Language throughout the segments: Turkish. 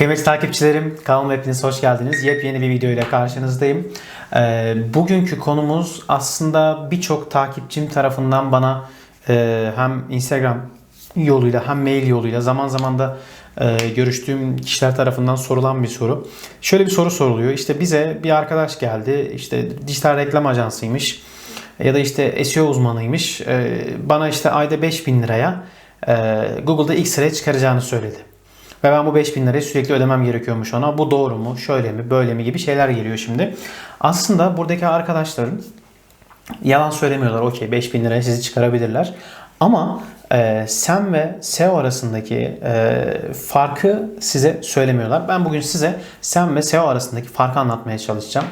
Kıymetli takipçilerim, kanalıma hepiniz hoş geldiniz. Yepyeni bir video ile karşınızdayım. Ee, bugünkü konumuz aslında birçok takipçim tarafından bana e, hem Instagram yoluyla hem mail yoluyla zaman zaman da e, görüştüğüm kişiler tarafından sorulan bir soru. Şöyle bir soru soruluyor. İşte bize bir arkadaş geldi. İşte dijital reklam ajansıymış ya da işte SEO uzmanıymış. Ee, bana işte ayda 5000 liraya e, Google'da sıraya çıkaracağını söyledi. Ve ben bu 5000 lirayı sürekli ödemem gerekiyormuş ona. Bu doğru mu? Şöyle mi? Böyle mi? Gibi şeyler geliyor şimdi. Aslında buradaki arkadaşların yalan söylemiyorlar. Okey 5000 liraya sizi çıkarabilirler. Ama e, SEM ve SEO arasındaki e, farkı size söylemiyorlar. Ben bugün size SEM ve SEO arasındaki farkı anlatmaya çalışacağım.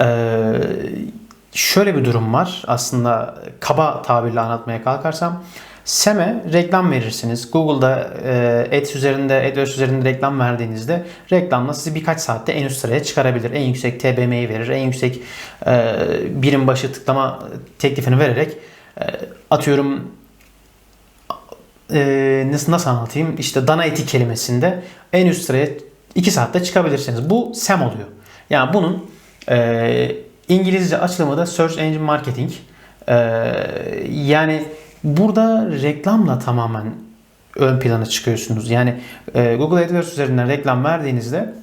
Ee, şöyle bir durum var. Aslında kaba tabirle anlatmaya kalkarsam. SEM'e reklam verirsiniz. Google'da e, Ads üzerinde, AdWords üzerinde reklam verdiğinizde reklamla sizi birkaç saatte en üst sıraya çıkarabilir. En yüksek TBM'yi verir. En yüksek e, birim başı tıklama teklifini vererek e, atıyorum e, nasıl, nasıl anlatayım? İşte dana eti kelimesinde en üst sıraya 2 saatte çıkabilirsiniz. Bu SEM oluyor. Yani bunun e, İngilizce açılımı da Search Engine Marketing. E, yani burada reklamla tamamen ön plana çıkıyorsunuz. Yani e, Google AdWords üzerinden reklam verdiğinizde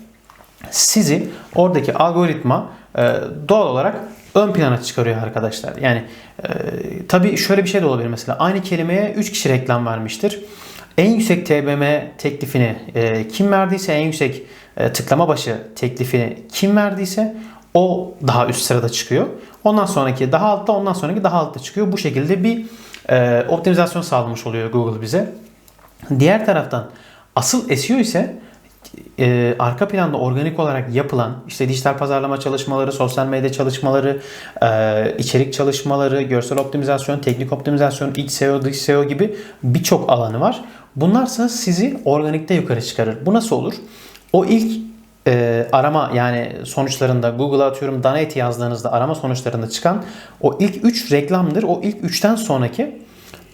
sizi oradaki algoritma e, doğal olarak ön plana çıkarıyor arkadaşlar. Yani e, tabii şöyle bir şey de olabilir mesela. Aynı kelimeye 3 kişi reklam vermiştir. En yüksek TBM teklifini e, kim verdiyse en yüksek e, tıklama başı teklifini kim verdiyse o daha üst sırada çıkıyor. Ondan sonraki daha altta ondan sonraki daha altta çıkıyor. Bu şekilde bir e, optimizasyon sağlamış oluyor Google bize. Diğer taraftan asıl SEO ise e, arka planda organik olarak yapılan işte dijital pazarlama çalışmaları, sosyal medya çalışmaları, e, içerik çalışmaları, görsel optimizasyon, teknik optimizasyon, iç SEO, dış SEO gibi birçok alanı var. Bunlarsa sizi organikte yukarı çıkarır. Bu nasıl olur? O ilk e, arama yani sonuçlarında Google'a atıyorum dana eti yazdığınızda arama sonuçlarında çıkan o ilk 3 reklamdır. O ilk 3'ten sonraki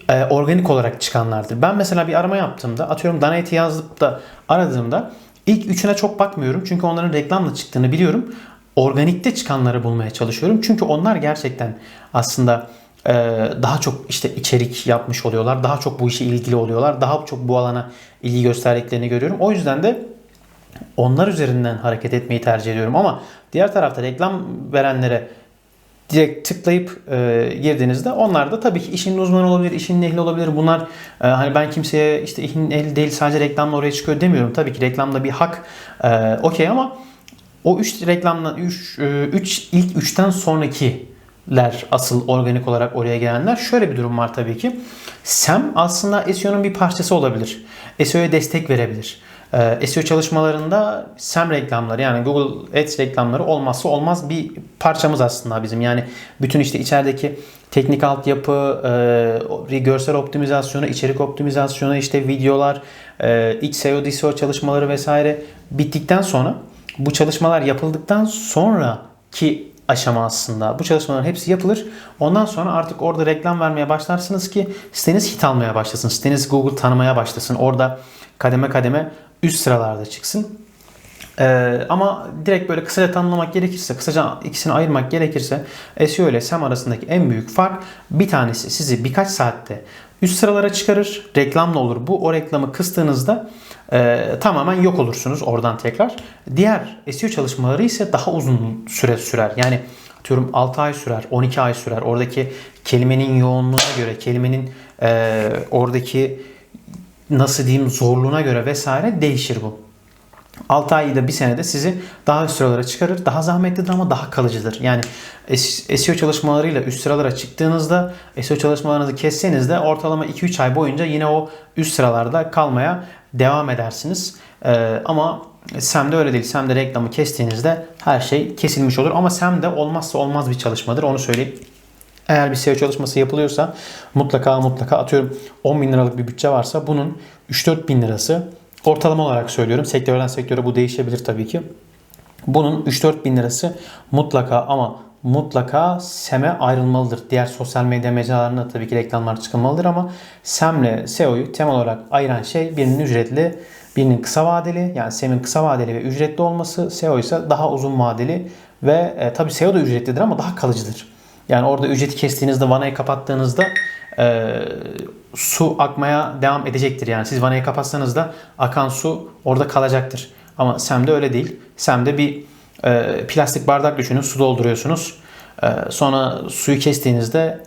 e, organik olarak çıkanlardır. Ben mesela bir arama yaptığımda atıyorum dana eti yazıp da aradığımda ilk üçüne çok bakmıyorum. Çünkü onların reklamla çıktığını biliyorum. Organikte çıkanları bulmaya çalışıyorum. Çünkü onlar gerçekten aslında e, daha çok işte içerik yapmış oluyorlar. Daha çok bu işe ilgili oluyorlar. Daha çok bu alana ilgi gösterdiklerini görüyorum. O yüzden de onlar üzerinden hareket etmeyi tercih ediyorum. Ama diğer tarafta reklam verenlere direkt tıklayıp e, girdiğinizde onlar da tabii ki işin uzmanı olabilir, işin ehli olabilir. Bunlar e, hani ben kimseye işte işin ehli değil sadece reklamla oraya çıkıyor demiyorum. Tabii ki reklamda bir hak e, okey ama o 3 reklamla 3 3 ilk 3'ten sonrakiler asıl organik olarak oraya gelenler. Şöyle bir durum var tabii ki. SEM aslında SEO'nun bir parçası olabilir. SEO'ya destek verebilir. Ee, SEO çalışmalarında SEM reklamları yani Google Ads reklamları olmazsa olmaz bir parçamız aslında bizim. Yani bütün işte içerideki teknik altyapı, e, görsel optimizasyonu, içerik optimizasyonu, işte videolar, e, iç SEO, SEO çalışmaları vesaire bittikten sonra bu çalışmalar yapıldıktan sonraki aşama aslında. Bu çalışmaların hepsi yapılır. Ondan sonra artık orada reklam vermeye başlarsınız ki siteniz hit almaya başlasın. Siteniz Google tanımaya başlasın. Orada kademe kademe üst sıralarda çıksın. Ee, ama direkt böyle kısaca tanımlamak gerekirse, kısaca ikisini ayırmak gerekirse SEO ile SEM arasındaki en büyük fark bir tanesi sizi birkaç saatte üst sıralara çıkarır. Reklamla olur bu. O reklamı kıstığınızda e, tamamen yok olursunuz oradan tekrar. Diğer SEO çalışmaları ise daha uzun süre sürer. Yani atıyorum 6 ay sürer, 12 ay sürer. Oradaki kelimenin yoğunluğuna göre, kelimenin e, oradaki nasıl diyeyim zorluğuna göre vesaire değişir bu. 6 ay da bir senede sizi daha üst sıralara çıkarır. Daha zahmetlidir ama daha kalıcıdır. Yani SEO çalışmalarıyla üst sıralara çıktığınızda SEO çalışmalarınızı kesseniz de ortalama 2-3 ay boyunca yine o üst sıralarda kalmaya devam edersiniz. Ee, ama SEM'de öyle değil. SEM'de reklamı kestiğinizde her şey kesilmiş olur. Ama SEM'de olmazsa olmaz bir çalışmadır. Onu söyleyeyim. Eğer bir SEO çalışması yapılıyorsa mutlaka mutlaka atıyorum 10 bin liralık bir bütçe varsa bunun 3-4 bin lirası ortalama olarak söylüyorum. Sektörden sektöre bu değişebilir tabii ki. Bunun 3-4 bin lirası mutlaka ama mutlaka SEM'e ayrılmalıdır. Diğer sosyal medya mecralarında tabii ki reklamlar çıkılmalıdır ama SEM'le SEO'yu temel olarak ayıran şey birinin ücretli, birinin kısa vadeli. Yani SEM'in kısa vadeli ve ücretli olması, SEO ise daha uzun vadeli ve e, tabii SEO da ücretlidir ama daha kalıcıdır. Yani orada ücreti kestiğinizde, vanayı kapattığınızda e, su akmaya devam edecektir. Yani siz vanayı kapatsanız da akan su orada kalacaktır. Ama SEM'de öyle değil. SEM'de bir e, plastik bardak düşünün, su dolduruyorsunuz. E, sonra suyu kestiğinizde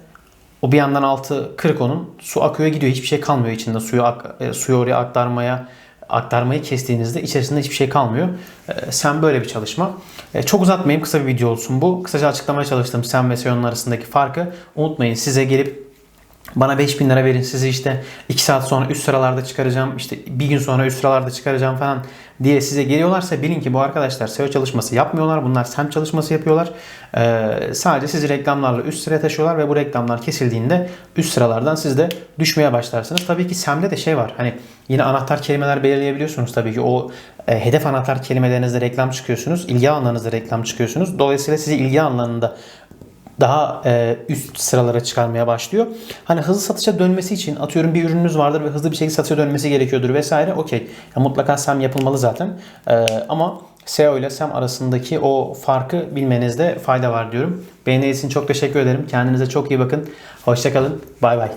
o bir yandan altı kırık onun. Su akıyor gidiyor. Hiçbir şey kalmıyor içinde. Suyu ak- e, suyu oraya aktarmaya aktarmayı kestiğinizde içerisinde hiçbir şey kalmıyor. E, Sen böyle bir çalışma. E, Çok uzatmayayım. Kısa bir video olsun bu. Kısaca açıklamaya çalıştım Sen ve SEO'nun arasındaki farkı. Unutmayın size gelip bana 5000 lira verin sizi işte 2 saat sonra üst sıralarda çıkaracağım işte bir gün sonra üst sıralarda çıkaracağım falan diye size geliyorlarsa bilin ki bu arkadaşlar SEO çalışması yapmıyorlar. Bunlar SEM çalışması yapıyorlar. Ee, sadece sizi reklamlarla üst sıraya taşıyorlar ve bu reklamlar kesildiğinde üst sıralardan siz de düşmeye başlarsınız. Tabii ki SEM'de de şey var. Hani yine anahtar kelimeler belirleyebiliyorsunuz tabii ki. O e, hedef anahtar kelimelerinizde reklam çıkıyorsunuz. ilgi alanlarınızda reklam çıkıyorsunuz. Dolayısıyla sizi ilgi alanlarında daha e, üst sıralara çıkarmaya başlıyor. Hani hızlı satışa dönmesi için atıyorum bir ürününüz vardır ve hızlı bir şekilde satışa dönmesi gerekiyordur vesaire. Okey. Yani mutlaka SEM yapılmalı zaten. E, ama SEO ile SEM arasındaki o farkı bilmenizde fayda var diyorum. Beğeniniz için çok teşekkür ederim. Kendinize çok iyi bakın. Hoşçakalın. Bay bay.